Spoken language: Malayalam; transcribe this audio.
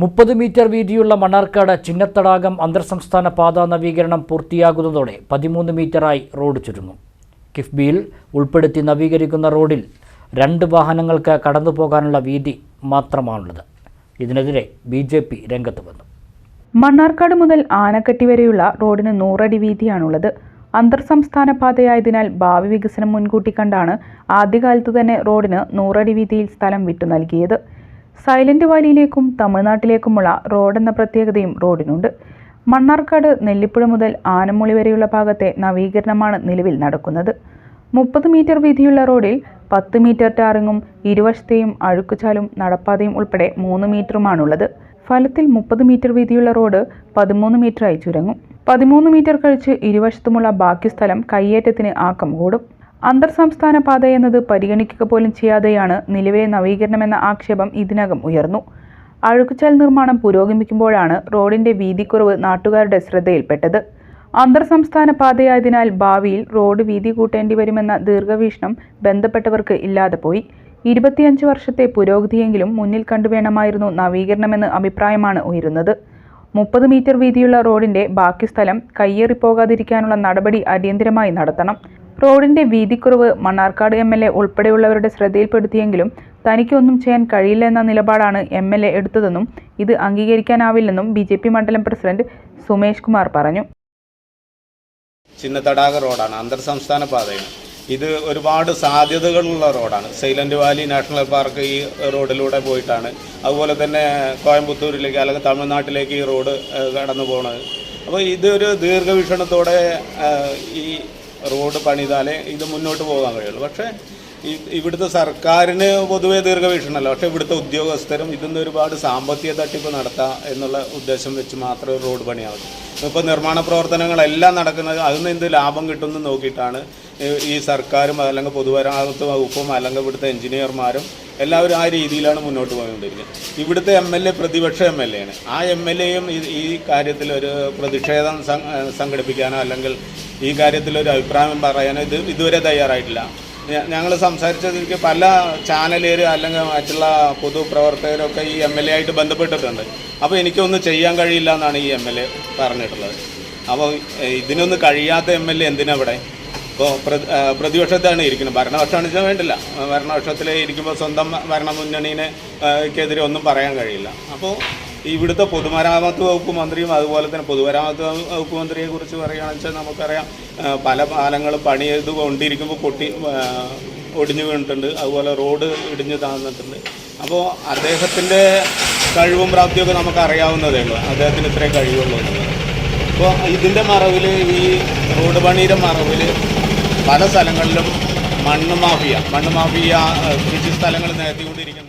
മുപ്പത് മീറ്റർ വീതിയുള്ള മണ്ണാർക്കാട് ചിന്നത്തടാകം അന്തർ സംസ്ഥാന പാത നവീകരണം പൂർത്തിയാകുന്നതോടെ പതിമൂന്ന് മീറ്ററായി റോഡ് ചുരുങ്ങും. കിഫ്ബിയിൽ ഉൾപ്പെടുത്തി നവീകരിക്കുന്ന റോഡിൽ രണ്ട് വാഹനങ്ങൾക്ക് കടന്നു പോകാനുള്ള വീതി മാത്രമാണുള്ളത്. ഇതിനെതിരെ ബി ജെ പി രംഗത്ത് വന്നു. മണ്ണാർക്കാട് മുതൽ ആനക്കട്ടി വരെയുള്ള റോഡിന് നൂറടി വീതിയാണുള്ളത്. അന്തർ സംസ്ഥാന പാതയായതിനാൽ ഭാവി വികസനം മുൻകൂട്ടി കണ്ടാണ് ആദ്യകാലത്ത് തന്നെ റോഡിന് നൂറടി വീതിയിൽ സ്ഥലം വിട്ടു നൽകിയത്. സൈലന്റ് വാലിയിലേക്കും തമിഴ്നാട്ടിലേക്കുമുള്ള റോഡെന്ന പ്രത്യേകതയും റോഡിനുണ്ട്. മണ്ണാർക്കാട് നെല്ലിപ്പുഴ മുതൽ ആനമുളി വരെയുള്ള ഭാഗത്തെ നവീകരണമാണ് നിലവിൽ നടക്കുന്നത്. മുപ്പത് മീറ്റർ വീതിയുള്ള റോഡിൽ പത്ത് മീറ്റർ ടാറിങ്ങും ഇരുവശത്തെയും അഴുക്കുചാലും നടപ്പാതയും ഉൾപ്പെടെ മൂന്ന് മീറ്ററുമാണുള്ളത്. ഫലത്തിൽ മുപ്പത് മീറ്റർ വീതിയുള്ള റോഡ് പതിമൂന്ന് മീറ്ററായി ചുരുങ്ങും. പതിമൂന്ന് മീറ്റർ കഴിച്ച് ഇരുവശത്തുമുള്ള ബാക്കി സ്ഥലം കയ്യേറ്റത്തിന് ആക്കം കൂടും. അന്തർ സംസ്ഥാന പാത എന്നത് പരിഗണിക്കുക പോലും ചെയ്യാതെയാണ് നിലവിലെ നവീകരണമെന്ന ആക്ഷേപം ഇതിനകം ഉയർന്നു. അഴുക്കുചാൽ നിർമ്മാണം പുരോഗമിക്കുമ്പോഴാണ് റോഡിന്റെ വീതിക്കുറവ് നാട്ടുകാരുടെ ശ്രദ്ധയിൽപ്പെട്ടത്. അന്തർ സംസ്ഥാന പാതയായതിനാൽ ഭാവിയിൽ റോഡ് വീതി കൂട്ടേണ്ടി വരുമെന്ന ദീർഘവീക്ഷണം ബന്ധപ്പെട്ടവർക്ക് ഇല്ലാതെ പോയി. ഇരുപത്തിയഞ്ച് വർഷത്തെ പുരോഗതിയെങ്കിലും മുന്നിൽ കണ്ടുവേണമായിരുന്നു നവീകരണമെന്ന് അഭിപ്രായമാണ് ഉയരുന്നത്. മുപ്പത് മീറ്റർ വീതിയുള്ള റോഡിന്റെ ബാക്കി സ്ഥലം കയ്യേറിപ്പോകാതിരിക്കാനുള്ള നടപടി അടിയന്തരമായി നടത്തണം. റോഡിന്റെ വീതിക്കുറവ് മണ്ണാർക്കാട് എം എൽ എ ഉൾപ്പെടെയുള്ളവരുടെ ശ്രദ്ധയിൽപ്പെടുത്തിയെങ്കിലും തനിക്കൊന്നും ചെയ്യാൻ കഴിയില്ല എന്ന നിലപാടാണ് എം എൽ എ എടുത്തതെന്നും ഇത് അംഗീകരിക്കാനാവില്ലെന്നും ബി ജെ പി മണ്ഡലം പ്രസിഡന്റ് സുമേഷ് കുമാർ പറഞ്ഞു. ചിന്ന തടാക റോഡാണ് അന്തർ സംസ്ഥാന പാതയാണ്. ഇത് ഒരുപാട് സാധ്യതകളുള്ള റോഡാണ്. സൈലന്റ് വാലി നാഷണൽ പാർക്ക് ഈ റോഡിലൂടെ പോയിട്ടാണ്. അതുപോലെ തന്നെ കോയമ്പത്തൂരിലേക്ക് അല്ലെങ്കിൽ തമിഴ്നാട്ടിലേക്ക് ഈ റോഡ് കടന്നു പോകുന്നത് അപ്പോൾ ഇതൊരു ദീർഘവീക്ഷണത്തോടെ ഈ റോഡ് പണിതാലേ ഇത് മുന്നോട്ട് പോകാൻ കഴിയുള്ളൂ. പക്ഷേ ഇവിടുത്തെ സർക്കാരിന് പൊതുവെ ദീർഘവീക്ഷണമല്ല. പക്ഷേ ഇവിടുത്തെ ഉദ്യോഗസ്ഥരും ഇതിന്ന് ഒരുപാട് സാമ്പത്തിക തട്ടിപ്പ് നടത്താം എന്നുള്ള ഉദ്ദേശം വെച്ച് മാത്രമേ റോഡ് പണിയാവും. ഇപ്പോൾ നിർമ്മാണ പ്രവർത്തനങ്ങളെല്ലാം നടക്കുന്നത് അതിൽ നിന്ന് എന്ത് ലാഭം കിട്ടുമെന്ന് നോക്കിയിട്ടാണ് ഈ- സർക്കാരും അല്ലെങ്കിൽ പൊതുമരാമത്ത് വകുപ്പും അല്ലെങ്കിൽ ഇവിടുത്തെ എഞ്ചിനീയർമാരും എല്ലാവരും ആ രീതിയിലാണ് മുന്നോട്ട് പോയിക്കൊണ്ടിരിക്കുന്നത്. ഇവിടുത്തെ എം എൽ എ പ്രതിപക്ഷ എം എൽ എ ആണ്. ആ എം എൽ എയും ഈ കാര്യത്തിൽ ഒരു പ്രതിഷേധം സംഘടിപ്പിക്കാനോ അല്ലെങ്കിൽ ഈ കാര്യത്തിൽ ഒരു അഭിപ്രായം പറയാനോ ഇത് ഇതുവരെ തയ്യാറായിട്ടില്ല. ഞങ്ങൾ സംസാരിച്ചതിലേക്ക് പല ചാനലുകാർ അല്ലെങ്കിൽ മറ്റുള്ള പൊതുപ്രവർത്തകരൊക്കെ ഈ എം എൽ എ ആയിട്ട് ബന്ധപ്പെട്ടിട്ടുണ്ട്. അപ്പോൾ എനിക്കൊന്നും ചെയ്യാൻ കഴിയില്ല എന്നാണ് ഈ എം എൽ എ പറഞ്ഞിട്ടുള്ളത്. അപ്പോൾ ഇതിനൊന്നും കഴിയാത്ത എം എൽ എ എന്തിനാ ഇവിടെ ഇപ്പോൾ പ്രതിപക്ഷത്താണ് ഇരിക്കുന്നത്. ഭരണപക്ഷമാണ് വെച്ചാൽ വേണ്ടില്ല. ഭരണപക്ഷത്തിൽ ഇരിക്കുമ്പോൾ സ്വന്തം ഭരണ മുന്നണീനെ ഏഹ്, ഒന്നും പറയാൻ കഴിയില്ല. അപ്പോൾ ഇവിടുത്തെ പൊതുമരാമത്ത് വകുപ്പ് മന്ത്രിയും അതുപോലെ തന്നെ പൊതുമരാമത്ത് വകുപ്പ് മന്ത്രിയെ കുറിച്ച് പറയുകയാണെന്ന് വെച്ചാൽ നമുക്കറിയാം പല പാലങ്ങളും പണി ചെയ്ത് കൊണ്ടിരിക്കുമ്പോൾ പൊട്ടി ഒടിഞ്ഞു വീണിട്ടുണ്ട്. അതുപോലെ റോഡ് ഇടിഞ്ഞു താഴ്ന്നിട്ടുണ്ട് അപ്പോൾ അദ്ദേഹത്തിന്റെ കഴിവും പ്രാപ്തിയൊക്കെ നമുക്ക് അറിയാവുന്നതേ ഉള്ളൂ. അദ്ദേഹത്തിന് ഇത്രയും കഴിവുള്ളൂ അപ്പോൾ ഇതിന്റെ മറവിൽ ഈ റോഡ് പണിയുടെ മറവിൽ പല സ്ഥലങ്ങളിലും മണ്ണ് മാഫിയ മണ്ണ് മാഫിയ കൃഷി സ്ഥലങ്ങൾ നികത്തിക്കൊണ്ടിരിക്കുന്നു